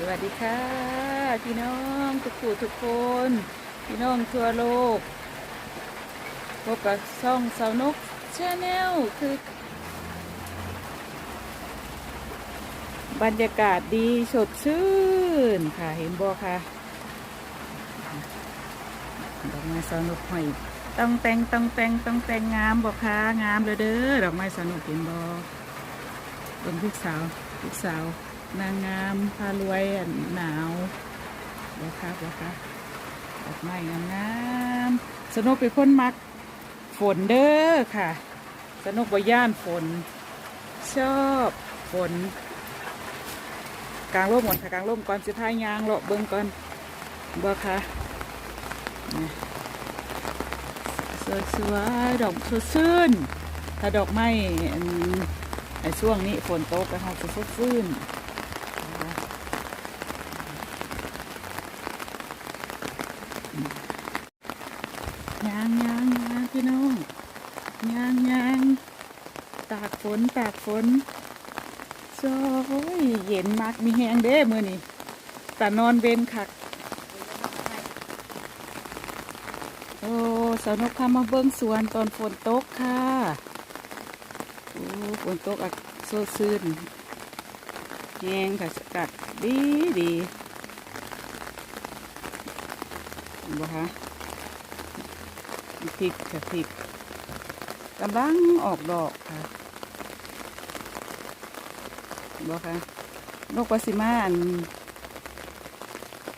สวัสดีค่ะ พี่น้องทุกผู้ทุกคน พี่น้องทั่วโลกพบกับช่องสาวนกชาแนลคือ บรรยากาศดีสดชื่นค่ะเห็นบ่ค่ะดอกไม้สาวนกหอยต้องแต่งต้องแต่งต้องแต่งงามบ่ค่ะงามเลยเด้อดอกไม้สาวนกเห็นบ่เป็นลูกสาวลูกสาว นางงามพารวยหนาวบ่คะบ่คะดอกไม้งามงามๆสนุกเป็นคนมักฝนเด้อค่ะ สนุกบ่ย่านฝน ชอบฝน กลางร่มหมดค่ะกลางร่มก่อนสิพายยางเลาะเบิ่งก่อนบ่ค่ะนี่สวยๆดอกสดชื่นถ้าดอกไม้ไอ้ช่วงนี้ฝนตกก็เขาจะสดชื่นนะคะ ยางยางยางพี่น้องยางยางตากฝนตากฝนโอ้ยเย็นมากมีแหงเด้มือนี่แต่นอนเวนคักโอ้สาวนกพามาเบิ้งสวนตอนฝนตกค่ะโอ้ฝนตกอักโซซึนแหงค่ะสกัดดีดี เห็นบ่คะพริกค่ะพริกกำลังออกดอกค่ะบอกค่ะนกปลาซิมาอัน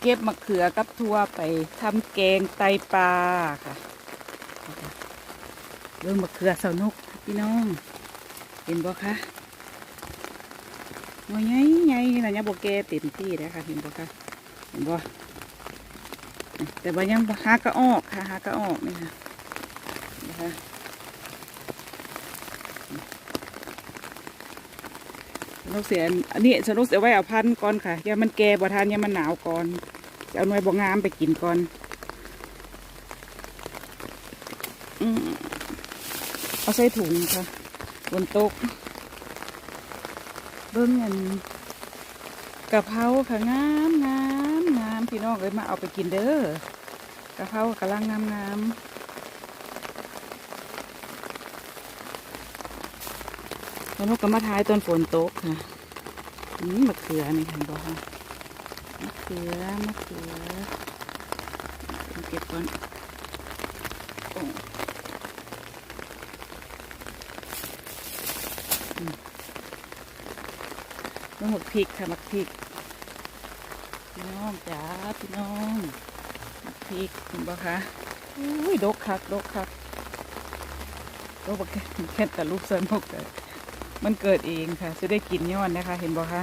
เก็บมะเขือกับทั่วไปทำแกงไตปลาค่ะเรื่องมะเขือเสานกพี่น้องเห็นบ่คะงอยไงไงนี่นะเนี่ยโบเกเต็มที่แล้วค่ะเห็นบ่คะเห็นบ่ แต่ว่ายังหากระออกค่ะหากระออกนี่ค่ะนะคะสนุกเสียอันนี้สนุกเสียไว้เอาพันก่อนค่ะยามันแก่บ่ทานยามันหนาวก่อนจะเอาหน่วยบ่งามไปกินก่อนอืมเอาใส่ถุงค่ะ บนโต๊ะเบิ้งเงินกะเพราค่ะงามงาม พี่น้องเลยมาเอาไปกินเด้อกะเพรากำลังงามงามสนุกก็มาทายตอนฝนตกค่ะนี่มะเขือนี่ค่ะบอกค่ะมะเขือมะเขือเก็บก่อนโอ้อืมแล้วหมกพริกค่ะมักพริก พี่น้องจ๋าพี่น้องพริกเห็นบ่คะอุ้ยดกคักดกคักดกบักแค่แต่ลูกสนุกแต่มันเกิดเองค่ะจะได้กินย้อนนะคะ เห็นบ่คะ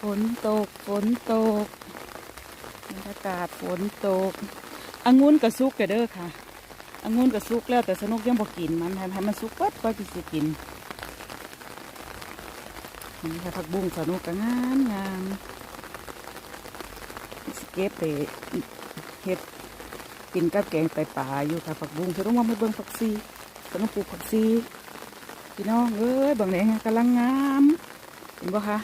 ฝนตกฝนตกบรรยากาศฝนตกองุ่นกับซุกกันเด้อค่ะองุ่นกับซุกแล้วแต่สนุกยังบอกกินมันให้ให้มันซุกปัดก็จะกิน นี่ค่ะผักบุ้งสนุกก็งามงามสเก็บไปเฮ็ดกินกับแกงไตปลาอยู่ค่ะผักบุ้งสนุกว่าไม่เบิ่งผักซีสนุกปลูกผักซีพี่น้องเอ้ยบางแหนกำลังงามเห็นบ่คะ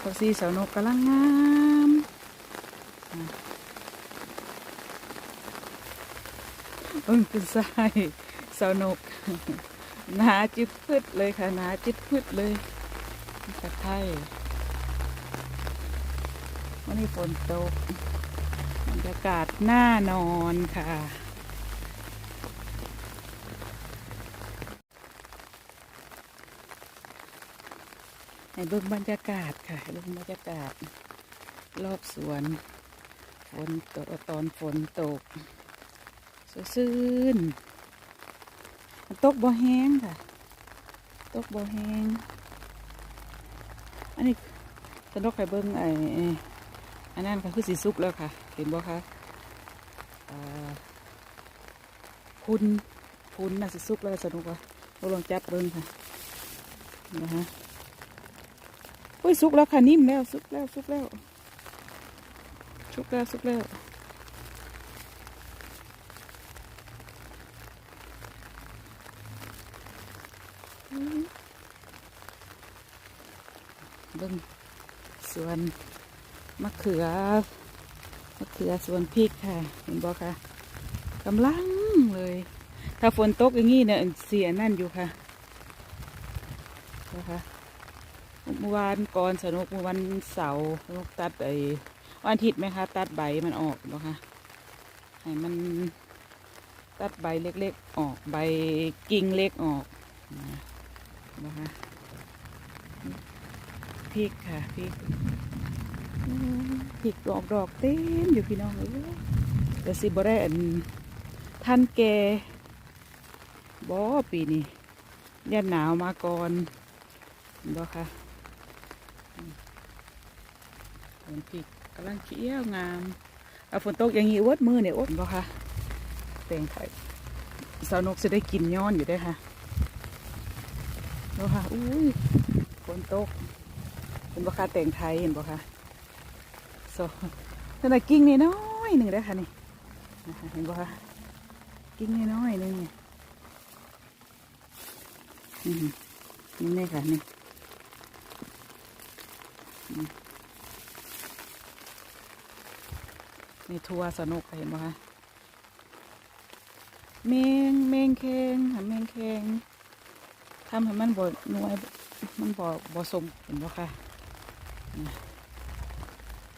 ผักซีสาวนกกำลังงามอะเอิ่งเป็นไสายสาวนกหนาจิตพืดเลยค่ะหนาจิตพืดเลย ตะไคร้วันนี้ฝนตกบรรยากาศน่านอนค่ะให้เบิ่งบรรยากาศค่ะเบิ่งบรรยากาศ รอบสวนฝนตกตอนฝนตกซื่นๆมันตกบ่แห้งค่ะ ตกบ่แห้ง อันนี้สนกไข่เบิ้งไอ้อันนั้นก็คือสีสุกแล้วค่ะ เห็นบ่คะพุนพุนน่ะสีสุกแล้วสนุกว่ะเราลองจับเบิ้งค่ะนะฮะอุ้ยสุกแล้วค่ะนิ่มแล้วสุกแล้วสุกแล้วสุกแล้วสุกแล้ว เบิ่งสวนมะเขือมะเขือสวนพริกค่ะเห็นบ่ค่ะกำลังเลย ถ้าฝนตกอย่างนี้เนี่ยเสียนั่นอยู่ค่ะนะคะเมื่อวานก่อนสนุกเมื่อวันเสาร์สนุกตัดไอ้วันอาทิตย์ไหมคะ ตัดใบมันออกบ่ค่ะให้มันตัดใบเล็กๆออกใบกิ่งเล็กออกนะคะ พริกค่ะพริกอืมพริกดอกดอกเต็มอยู่พี่น้องเอ้ยแต่สิบ่ได้อันท่านแกบ่ปีนี้ยันหนาวมาก่อนบ่ค่ะอืมฝนพริกกำลังเขียวงามเอาฝนตกอย่างนี้อดมือเนี่ยอดบ่ค่ะแตงไทยสาวนกจะได้กินย้อนอยู่ได้อค่ะบ่ค่ะอุ้ยฝนตกเห็นบ่คะแต่งไทยเห็นบ่คะโซขนาดกิ่งนี่น้อยหนึ่งได้ค่ะนี่นะคะเห็นบ่คะกิ่งนี่น้อยหนึงนี่อืมนี่แม่ค่ะนี่นี่ทัวสนุกเห็นไหมคะเมงเมงแข็งค่ะเมงแข็งทำให้มันบดนวยมันบ่บ่สมเห็นไหมคะ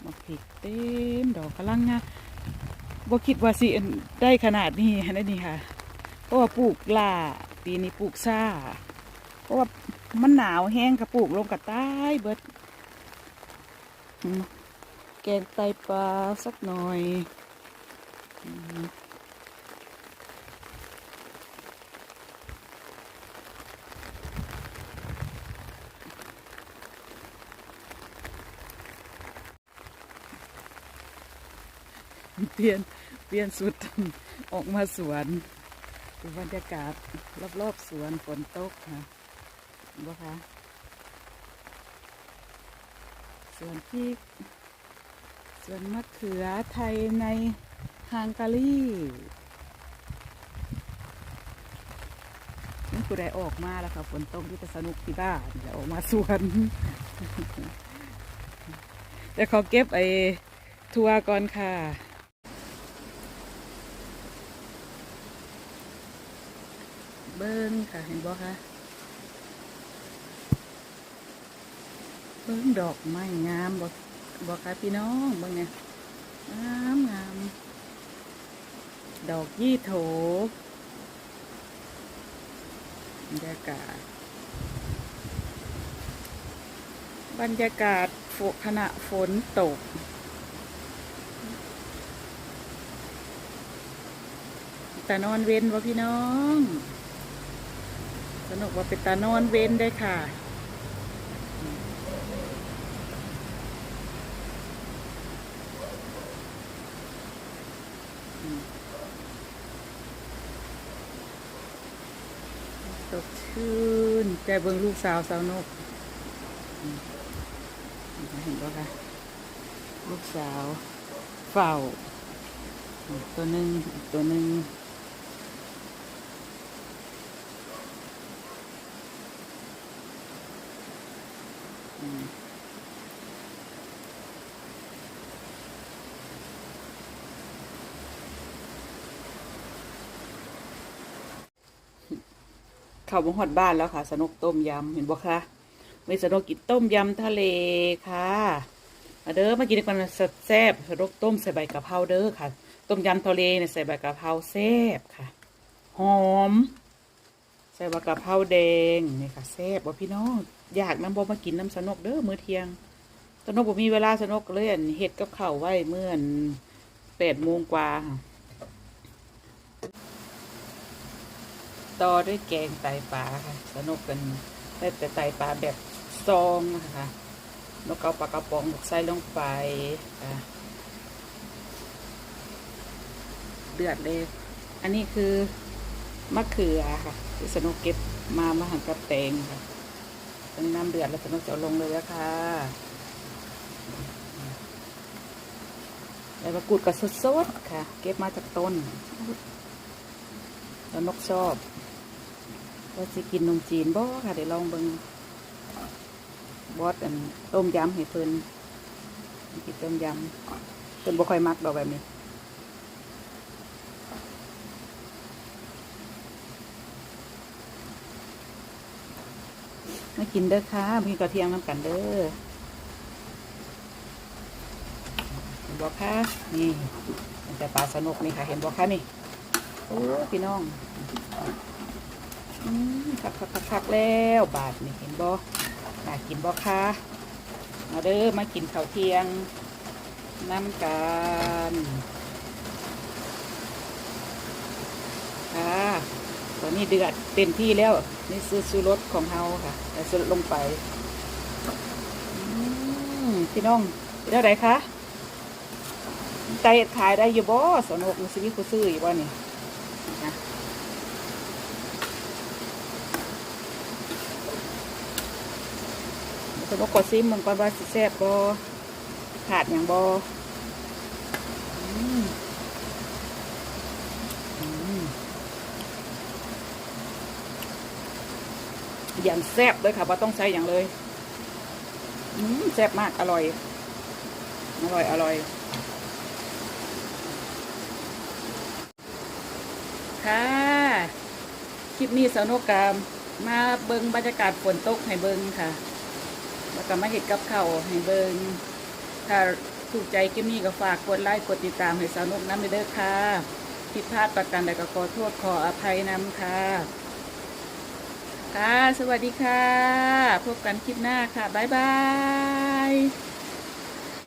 มาผิกเต็มดอกกำลังงาบ่คิดว่าสิอันได้ขนาดนี้นะนี่ค่ะ เพราะว่าปลูกล่าปีนี้ปลูกซ่า เพราะว่ามันหนาวแห้งกระปลูกลงกับใต้เบิดแกงไตปลาสักหน่อย เปลี่ยนเปลี่ยนสุดออกมาสวนดูบรรยากาศรอบๆสวนฝนตกค่ะเห็นะคะสวนพริกสวนมะเขือไทยในฮังการีนี่ผู้ใดออกมาแล้วค่ะฝนตกที่จะสนุกที่บ้านเดี๋ยวออกมาสวนแต่ขอเก็บไอ้ทัวร์ก่อนค่ะ เบิ้งค่ะเห็นบ่คะเบิ้งดอกไม้งามบ่บ่คะพี่น้องเบิ้งเนี่ยงามงามดอกยี่โถบรรยากาศ บรรยากาศฝนขณะฝนตก แต่นอนเว้นวะพี่น้อง สนุกว่าเป็นตานอนเว้นได้ค่ะตกชื่นใจเบิงลูกสาวสาวนกเห็นปะคะลูกสาวเฝ้าตัวหนึ่งตัวหนึ่ง เข้ามาหอดบ้านแล้วค่ะ สนุกต้มยำเห็นบ่คะไม่สนุกกินต้มยำทะเลค่ะมาเด้อมากินกันแซ่บสนุกต้มใส่ใบกะเพราเด้อค่ะ ต้มยำทะเลเนี่ยใส่ใบกะเพราแซ่บค่ะ หอม ใส่ใบกะเพราแดงนี่ค่ะแซ่บบ่พี่น้อง อยากน้ำบ่มากินน้ำสนกเด้อมื้อเที่ยง สนกบ่มีเวลาสนกเลยเฮ็ดกับข้าวไว้เมื่อนแปดโมงกว่าต่อด้วยแกงไตปลาค่ะ สนุกกันได้แต่ไตปลาแบบซองนะคะนกเอาปลากระป๋องใส่ลงไปค่ะเดือดเลย อันนี้คือมะเขือค่ะที่สนุกเก็บมามาหั่นกับแตงค่ะ้งน้ำเดือดแล้วสนุกจะเอาลงเลยแล้วค่ะใบมะกรูดก็สดๆค่ะ เก็บมาจากต้น แล้วนกชอบว่าจะกินนมจีนบ่ค่ะเดี๋ยวลองเบิงบอสอันต้มยำให้เพิ่นกินต้มยำเพิ่นบ่ค่อยมักดอกแบบนี้ มากินเด้อค่ะมีกระเทียมน้ำกันเด้อเห็นบอกค่ะนี่มันจะปลาสนุกนี่ค่ะ เห็นบอกค่ะนี่โอ้พี่น้องอืมคักคักคักคักแล้วบาทนี่เห็นบ่น่ากินบ่ค่ะมาเด้อมากินข้าวเที่ยงน้ำกันค่ะ อนนี้เดือดเต็มที่แล้ว นี่ซื้อซูรสของเฮาค่ะใส่รสลงไปพี่น้องเท่าไหร่คะใจขายได้อยู่บ่สนุกมีชีวิตผู้ซื้ออยู่บ่นี่นะสมมติกดซิมมันก่อนว่าสิแซ่บบ่ขาดอย่างบ่อืมอืม อย่างแซ่บเลยค่ะว่าต้องใช้อย่างเลยอืแซ่บมากอร่อย อร่อยอร่อย ค่ะ คลิปนี้สาวนกกามมาเบิงบรรยากาศฝนตกให้เบิงค่ะ แล้วก็มาเห็ดกับเข้าให้เบิงถ้าถูกใจคลิปนี้ก็ฝากกดไลค์กดติดตามให้สาวนกน้ำไปเด้อค่ะผิดพลาดประการใดก็ขอโทษขออภัยนำค่ะ ค่ะ สวัสดีค่ะ พบกันคลิปหน้าค่ะ บ๊ายบาย